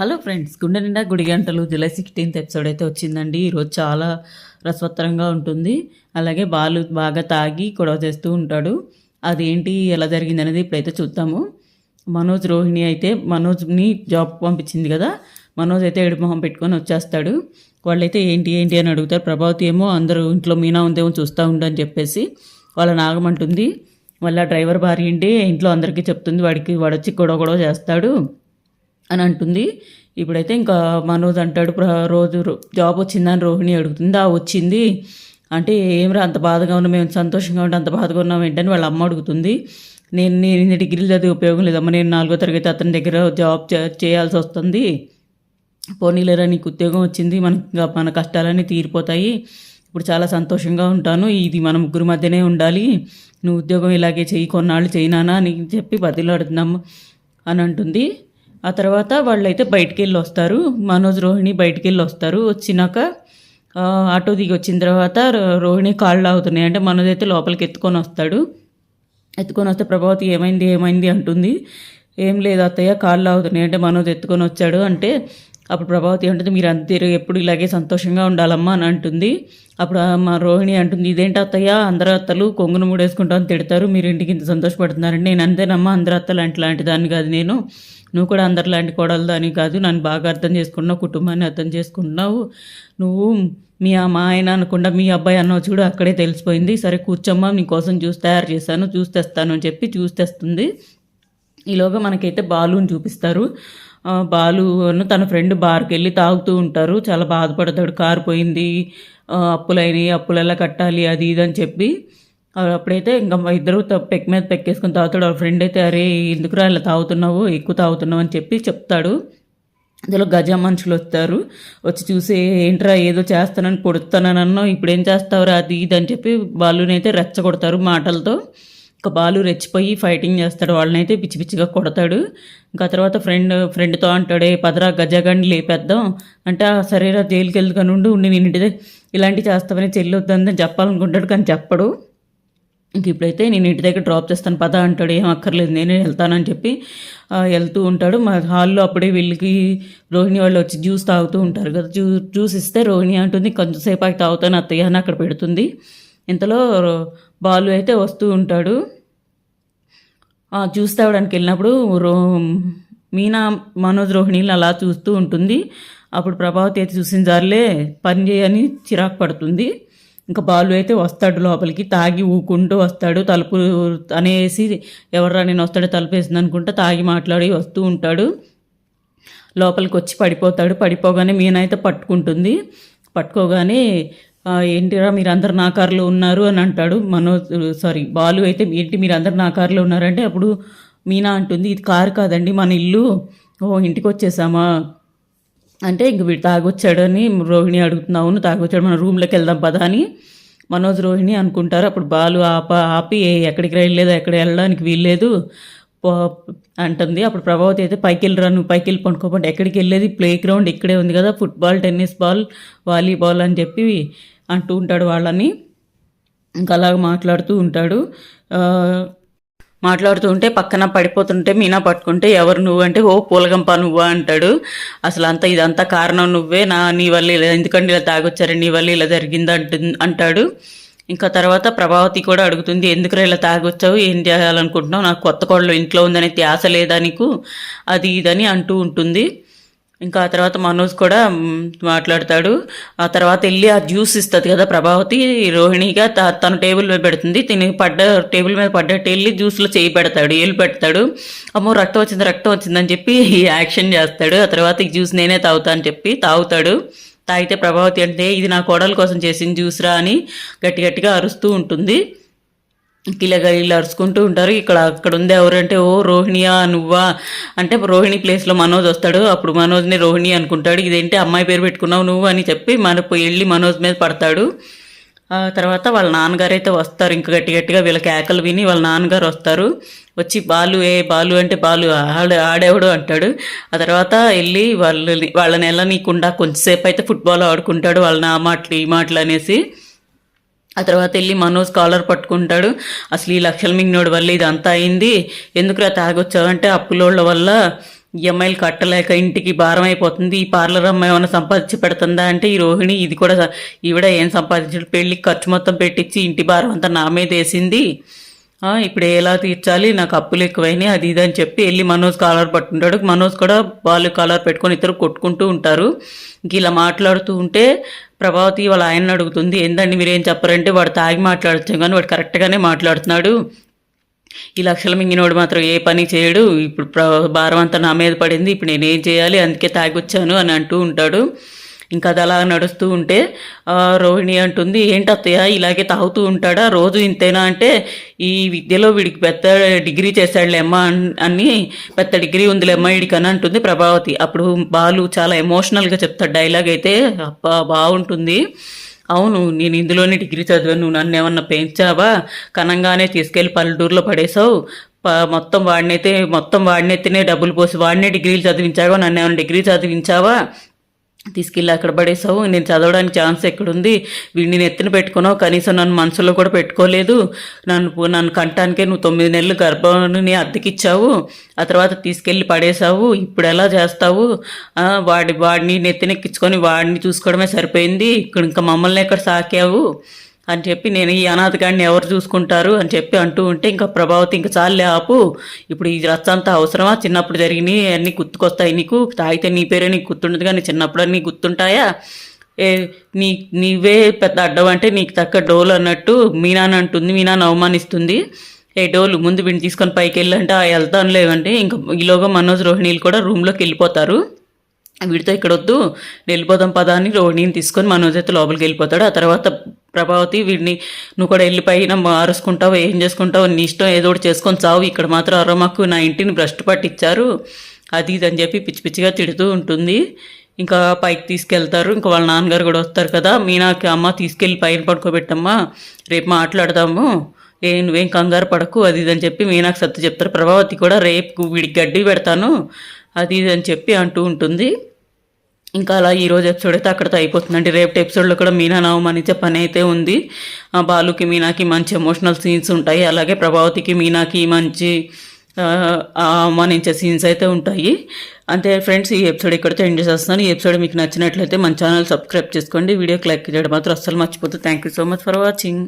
Hello friends గుండె నిండా గుడి గంటలు జూలై సిక్స్టీన్త్ ఎపిసోడ్ అయితే వచ్చిందండి. ఈరోజు చాలా రసవత్తరంగా ఉంటుంది. అలాగే బాలు బాగా తాగి గొడవ చేస్తూ ఉంటాడు. అదేంటి ఎలా జరిగింది అనేది ఇప్పుడైతే చూద్దాము. మనోజ్ రోహిణి అయితే మనోజ్ని జాబ్ పంపించింది కదా మనోజ్ అయితే ఏడు మొహం పెట్టుకొని వచ్చేస్తాడు. వాళ్ళైతే ఏంటి ఏంటి అని అడుగుతారు. ప్రభావతి ఏమో అందరూ ఇంట్లో మీనా ఉందేమో చూస్తూ ఉండని చెప్పేసి వాళ్ళ నాగమంటుంది మళ్ళీ డ్రైవర్ భార్య ఏంటి ఇంట్లో అందరికీ చెప్తుంది వాడికి వాడొచ్చి గొడవ గొడవ చేస్తాడు. అని అంటుంది. ఇప్పుడైతే ఇంకా మనోజ్ అంటాడు "ప్ర- రోజు రో- జాబ్ వచ్చిందని రోహిణి అడుగుతుంది. ఆ వచ్చింది. అంటే ఏమిరా అంత బాధగా ఉన్నా మేము సంతోషంగా ఉంటే అంత బాధగా ఉన్నాం ఏంటని వాళ్ళ అమ్మ అడుగుతుంది. నేను నేను ఇన్ని డిగ్రీలు చదివి ఉపయోగం లేదమ్మా. నేను నాలుగో తరగతి అతని దగ్గర జాబ్ చే- చేయాల్సి వస్తుంది. పోనీలేరా నీకు ఉద్యోగం వచ్చింది. మనకి మన కష్టాలన్నీ తీరిపోతాయి. ఇప్పుడు చాలా సంతోషంగా ఉంటాను. ఇది మన ముగ్గురు మధ్యనే ఉండాలి. నువ్వు ఉద్యోగం ఇలాగే చెయ్యి. కొన్నాళ్ళు చేయనానా? అని చెప్పి బతిలాడుతున్నాము అని అంటుంది. ఆ తర్వాత వాళ్ళైతే బయటికి వెళ్ళి వస్తారు మనోజ్ రోహిణి బయటికి వెళ్ళి వస్తారు వచ్చినాక ఆటో దిగి వచ్చిన తర్వాత రోహిణి కాళ్ళు అవుతున్నాయి అంటే మనోజ్ అయితే లోపలికి ఎత్తుకొని వస్తాడు ఎత్తుకొని వస్తే ప్రభావతి ఏమైంది ఏమైంది అంటుంది. ఏం లేదు అత్తయ్య కాళ్ళు అవుతున్నాయి అంటే మనోజ్ ఎత్తుకొని వచ్చాడు అంటే అప్పుడు ప్రభావతి అంటుంది మీరు అంతేరు ఎప్పుడు ఇలాగే సంతోషంగా ఉండాలమ్మా అని అంటుంది. అప్పుడు మా రోహిణి అంటుంది ఇదేంటి అత్తయ్య అందరు అత్తలు కొంగును మూడేసుకుంటామని తిడతారు మీరు ఇంటికి ఇంత సంతోషపడుతున్నారండి నేను అంతేనమ్మా అందరు అత్తలు అంటే లాంటి దాన్ని కాదు నేను. నువ్వు కూడా అందరి లాంటి కోడలు దాని కాదు నన్ను బాగా అర్థం చేసుకున్నావు కుటుంబాన్ని అర్థం చేసుకున్నావు. నువ్వు మీ ఆ మా ఆయన అనకుండా మీ అబ్బాయి అన్నావు చూడు అక్కడే తెలిసిపోయింది. సరే కూర్చోమ్మా నీకోసం జ్యూస్ తయారు చేశాను జ్యూస్ తెస్తాను అని చెప్పి జ్యూస్ తెస్తుంది. ఈలోగా మనకైతే బాలుని చూపిస్తారు. బాలును బాలు తన ఫ్రెండ్ బార్కి వెళ్ళి తాగుతూ ఉంటారు. చాలా బాధపడతాడు. కారు పోయింది. అప్పులైనవి అప్పులు ఎలా కట్టాలి అది ఇది అని చెప్పి. అప్పుడైతే ఇంకా ఇద్దరు పెక్ మీద పెక్కేసుకొని తాగుతాడు. వాళ్ళ ఫ్రెండ్ అయితే అరే ఎందుకురా ఇలా తాగుతున్నావు? ఎక్కువ తాగుతున్నావు? అని చెప్పి చెప్తాడు. అందులో గజ మనుషులు వస్తారు. వచ్చి చూసి ఏంట్రా ఏదో చేస్తానని కొడుతానన్నో ఇప్పుడు ఏం చేస్తావురా? అది ఇది అని చెప్పి బాలుని రెచ్చగొడతారు మాటలతో. ఇంకా బాలు రెచ్చిపోయి ఫైటింగ్ చేస్తాడు. వాళ్ళనైతే పిచ్చి పిచ్చిగా కొడతాడు. ఇంకా తర్వాత ఫ్రెండ్ ఫ్రెండ్తో అంటాడే పదరా గజగండి లేపేద్దాం. అంటే "ఆ, సరేరా జైలుకి వెళ్తుకొని ఉండి ఉండి నేను ఇంటి దగ్గర ఇలాంటివి చేస్తావని చెల్లొద్దని చెప్పాలనుకుంటాడు కానీ చెప్పడు. ఇంక ఇప్పుడైతే నేను ఇంటి దగ్గర డ్రాప్ చేస్తాను పద అంటాడు. ఏం అక్కర్లేదు నేనే వెళ్తానని చెప్పి వెళ్తూ ఉంటాడు. మా హాల్లో అప్పుడే వీళ్ళకి రోహిణి వాళ్ళు వచ్చి జ్యూస్ తాగుతూ ఉంటారు కదా. జ్యూ జ్యూస్ ఇస్తే రోహిణి అంటుంది కొంచెంసేపు అవి తాగుతాను అత్తయ్య అని అక్కడ పెడుతుంది. ఇంతలో రో- బాలు అయితే వస్తూ ఉంటాడు. చూస్తావడానికి జ్యూస్ తాగడానికి వెళ్ళినప్పుడు రో మీనా మనోజ్ రోహిణిని అలా చూస్తూ ఉంటుంది. అప్పుడు ప్రభావతి అయితే చూసిన జారులే పని చేయని చిరాకు పడుతుంది. ఇంకా బాలు అయితే వస్తాడు లోపలికి తాగి ఊకుంటూ వస్తాడు. తలుపు అనేసి ఎవర్రా నేను వస్తాడో తలుపు వేసింది అనుకుంటా తాగి మాట్లాడి వస్తూ ఉంటాడు. లోపలికి వచ్చి పడిపోతాడు. పడిపోగానే మీనైతే పట్టుకుంటుంది. పట్టుకోగానే ఏంటిరా మీరందరు నా కారులో ఉన్నారు? అని అంటాడు మనోజ్. సారీ బాలు అయితే ఏంటి మీరందరు నా కారులో ఉన్నారంటే అప్పుడు మీనా అంటుంది ఇది కారు కాదండి మన ఇల్లు. ఓ ఇంటికి వచ్చేసామా అంటే ఇంక వీడు తాగొచ్చాడని రోహిణి అడుగుతున్నా అవును తాగొచ్చాడు మన రూమ్లోకి వెళ్దాం పదా అని మనోజ్ రోహిణి అనుకుంటారు. అప్పుడు బాలు ఆప ఆపి ఎక్కడికి వెళ్ళలేదు ఎక్కడ వెళ్ళడానికి వీల్లేదు. అంటుంది. అప్పుడు ప్రభావతి అయితే పైకి వెళ్ళరా నువ్వు పైకి వెళ్ళి పండుకోపండి ఎక్కడికి వెళ్ళేది? ప్లే గ్రౌండ్ ఇక్కడే ఉంది కదా ఫుట్బాల్ టెన్నిస్ బాల్ వాలీబాల్ అని చెప్పి అంటూ ఉంటాడు వాళ్ళని. ఇంకా అలాగ మాట్లాడుతూ ఉంటాడు. మాట్లాడుతూ ఉంటే పక్కన పడిపోతుంటే మీనా పట్టుకుంటే ఎవరు నువ్వు అంటే ఓ పూలగంప నువ్వా అంటాడు. అసలు అంతా ఇదంతా కారణం నువ్వే నా నీ వల్ల ఇలా ఎందుకంటే ఇలా తాగొచ్చారు నీ వల్ల ఇలా జరిగింది అంటు అంటాడు. ఇంకా తర్వాత ప్రభావతి కూడా అడుగుతుంది ఎందుకురా ఇలా తాగొచ్చావు? ఏం చేయాలనుకుంటున్నావు? నాకు కొత్త కోళ్ళు ఇంట్లో ఉందనే ధ్యాస లేదా నీకు? అది ఇదని అంటూ ఉంటుంది. ఇంకా ఆ తర్వాత మనోజ్ కూడా మాట్లాడతాడు. ఆ తర్వాత వెళ్ళి ఆ జ్యూస్ ఇస్తుంది కదా ప్రభావతి రోహిణిగా తన తను టేబుల్ మీద పెడుతుంది. తిని పడ్డ టేబుల్ మీద పడ్డట్టు వెళ్ళి జ్యూస్లో చేయి పెడతాడు ఏళ్ళు పెడతాడు. అమ్మో రక్తం వచ్చింది రక్తం వచ్చిందని చెప్పి యాక్షన్ చేస్తాడు. ఆ తర్వాత ఈ జ్యూస్ నేనే తాగుతా అని చెప్పి తాగుతాడు. తాగితే ప్రభావతి అంటే ఇది నా కోడల కోసం చేసిన జ్యూస్రా అని గట్టి గట్టిగా అరుస్తూ ఉంటుంది. ఇలాగ వీళ్ళు అరుచుకుంటూ ఉంటారు. ఇక్కడ అక్కడ ఉంది ఎవరంటే ఓ రోహిణియా నువ్వా? అంటే రోహిణి ప్లేస్లో మనోజ్ వస్తాడు. అప్పుడు మనోజ్ని రోహిణి అనుకుంటాడు. ఇదేంటి అమ్మాయి పేరు పెట్టుకున్నావు నువ్వు అని చెప్పి మన వెళ్ళి మనోజ్ మీద పడతాడు. తర్వాత వాళ్ళ నాన్నగారు అయితే వస్తారు ఇంకా గట్టి గట్టిగా వీళ్ళ కేకలు విని వాళ్ళ నాన్నగారు వస్తారు. వచ్చి బాలు ఏ బాలు అంటే బాలు ఆడ ఆడేవాడు అంటాడు. ఆ తర్వాత వెళ్ళి వాళ్ళని వాళ్ళని వెళ్ళనీయకుండా కొంచెంసేపు అయితే ఫుట్బాల్ ఆడుకుంటాడు వాళ్ళ నా మాటలు ఈ మాటలు అనేసి. ఆ తర్వాత వెళ్ళి మనోజ్ కాలర్ పట్టుకుంటాడు. అసలు ఈ లక్షల మింగినోడి వల్ల ఇదంతా అయింది. ఎందుకురా తాగొచ్చావంటే అప్పులోళ్ళ వల్ల ఈఎంఐలు కట్టలేక ఇంటికి భారం అయిపోతుంది. ఈ పార్లర్ అమ్మాయి ఏమైనా సంపాదించి పెడుతుందా అంటే ఈ రోహిణి ఇది కూడా ఈవిడ ఏం సంపాదించడు పెళ్ళికి ఖర్చు మొత్తం పెట్టించి ఇంటి భారం అంతా నా మీద వేసింది. ఇప్పుడు ఎలా తీర్చాలి? నాకు అప్పులు ఎక్కువైనాయి అది ఇది అని చెప్పి వెళ్ళి మనోజ్ కాలర్ పట్టుకుంటాడు. మనోజ్ కూడా వాళ్ళు కాలర్ పెట్టుకొని ఇద్దరు కొట్టుకుంటూ ఉంటారు. ఇంక ఇలా మాట్లాడుతూ ఉంటే ప్రభావతి వాళ్ళ ఆయన అడుగుతుంది. ఏందండి మీరేం చెప్పారంటే వాడు తాగి మాట్లాడుతాం కానీ వాడు కరెక్ట్గానే మాట్లాడుతున్నాడు. ఈ లక్షల మింగినోడు మాత్రం ఏ పని చేయడు. ఇప్పుడు ప్ర భారం అంతా నా మీద పడింది. ఇప్పుడు నేను ఏం చేయాలి? అందుకే తాగొచ్చాను అని అంటూ ఉంటాడు. ఇంకా అది అలా నడుస్తూ ఉంటే రోహిణి అంటుంది ఏంటత్తయ్య ఇలాగే తాగుతూ ఉంటాడా? రోజు ఇంతేనా అంటే ఈ విద్యలో వీడికి పెద్ద డిగ్రీ చేశాడులేమ్మ అని పెద్ద డిగ్రీ ఉందిలేమ్మ వీడికి అని అంటుంది ప్రభావతి. అప్పుడు బాలు చాలా ఎమోషనల్గా చెప్తాడు. డైలాగ్ అయితే అబ్బా బాగుంటుంది. అవును నేను ఇందులోనే డిగ్రీ చదివాను. నువ్వు నన్ను ఏమన్నా పెంచావా? కనంగానే తీసుకెళ్ళి పల్లెటూరులో పడేసావు ప మొత్తం వాడినైతే మొత్తం వాడినైతేనే డబ్బులు పోసి వాడినే డిగ్రీలు చదివించావా? నన్ను ఏమైనా డిగ్రీ చదివించావా? తీసుకెళ్ళి అక్కడ పడేసావు నేను చదవడానికి ఛాన్స్ ఎక్కడుంది? వీడిని ఎత్తిన పెట్టుకున్నావు. కనీసం నన్ను మనసులో కూడా పెట్టుకోలేదు. నన్ను నన్ను కంటానికే నువ్వు తొమ్మిది నెలలు గర్భాన్ని అద్దెకిచ్చావు. ఆ తర్వాత తీసుకెళ్ళి పడేసావు ఇప్పుడు ఎలా చేస్తావు? వాడి వాడిని నెత్తినెక్కించుకొని వాడిని చూసుకోవడమే సరిపోయింది. ఇక్కడ ఇంకా మమ్మల్ని ఎక్కడ సాకావు? అని చెప్పి నేను ఈ అనాథగాడిని ఎవరు చూసుకుంటారు అని చెప్పి అంటూ ఉంటే ఇంకా ప్రభావతి ఇంకా చాలే ఆపు. ఇప్పుడు ఈ రచ్చ అంతా అవసరమా? చిన్నప్పుడు జరిగినాయి అన్నీ గుర్తుకొస్తాయి నీకు. తాగితే నీ పేరే నీకు గుర్తుండదు కానీ చిన్నప్పుడు అన్నీ గుర్తుంటాయా? ఏ నీ నీవే పెద్ద అడ్డం అంటే నీకు తక్క డోలు అన్నట్టు మీనాన్ అంటుంది మీనాన్ని అవమానిస్తుంది. ఏ డోలు ముందు వీడిని తీసుకొని పైకి వెళ్ళంటే ఆ వెళ్తాను లేవంటే ఇంకా ఈలోగా మనోజ్ రోహిణీలు కూడా రూమ్లోకి వెళ్ళిపోతారు. వీడితో ఇక్కడ వద్దు. వెళ్ళిపోదాం పదా అని రోహిణిని తీసుకొని మనోజ్ అయితే లోపలికి వెళ్ళిపోతాడు. ఆ తర్వాత ప్రభావతి వీడిని నువ్వు కూడా వెళ్ళిపోయిన మారుసుకుంటావు ఏం చేసుకుంటావు నీ ఇష్టం ఏదో ఒకటి చేసుకొని చావు. ఇక్కడ మాత్రం అరమాకు నా ఇంటిని భ్రష్టు పట్టించారు అది ఇది అని చెప్పి పిచ్చి పిచ్చిగా తిడుతూ ఉంటుంది. ఇంకా పైకి తీసుకెళ్తారు. ఇంకా వాళ్ళ నాన్నగారు కూడా వస్తారు కదా. మీనాకి అమ్మ తీసుకెళ్ళి పైన పడుకోబెట్టమ్మా. రేపు మాట్లాడదాము. ఏ నువ్వేం కంగారు పడకు. అది ఇది అని చెప్పి మీనాకు సత్తు చెప్తారు. ప్రభావతి కూడా రేపు వీడికి గడ్డి పెడతాను. అది ఇది అని చెప్పి అంటూ ఉంటుంది. ఇంకా అలా ఈ రోజు ఎపిసోడ్ అయితే అక్కడితో అయిపోతుందండి. రేపు ఎపిసోడ్లో కూడా మీనా అవమానించే పని అయితే ఉంది. బాలుకి మీనాకి మంచి ఎమోషనల్ సీన్స్ ఉంటాయి. అలాగే ప్రభావతికి మీనాకి మంచి అవమానించే సీన్స్ అయితే ఉంటాయి. అంతే ఫ్రెండ్స్ ఈ ఎపిసోడ్ ఇక్కడితో ఎండ్ చేస్తాను ఈ ఎపిసోడ్ మీకు నచ్చినట్లయితే మన ఛానల్ సబ్స్క్రైబ్ చేసుకోండి. వీడియోకి లైక్ చేయడం మాత్రం అస్సలు మర్చిపోతుంది thank you so much for watching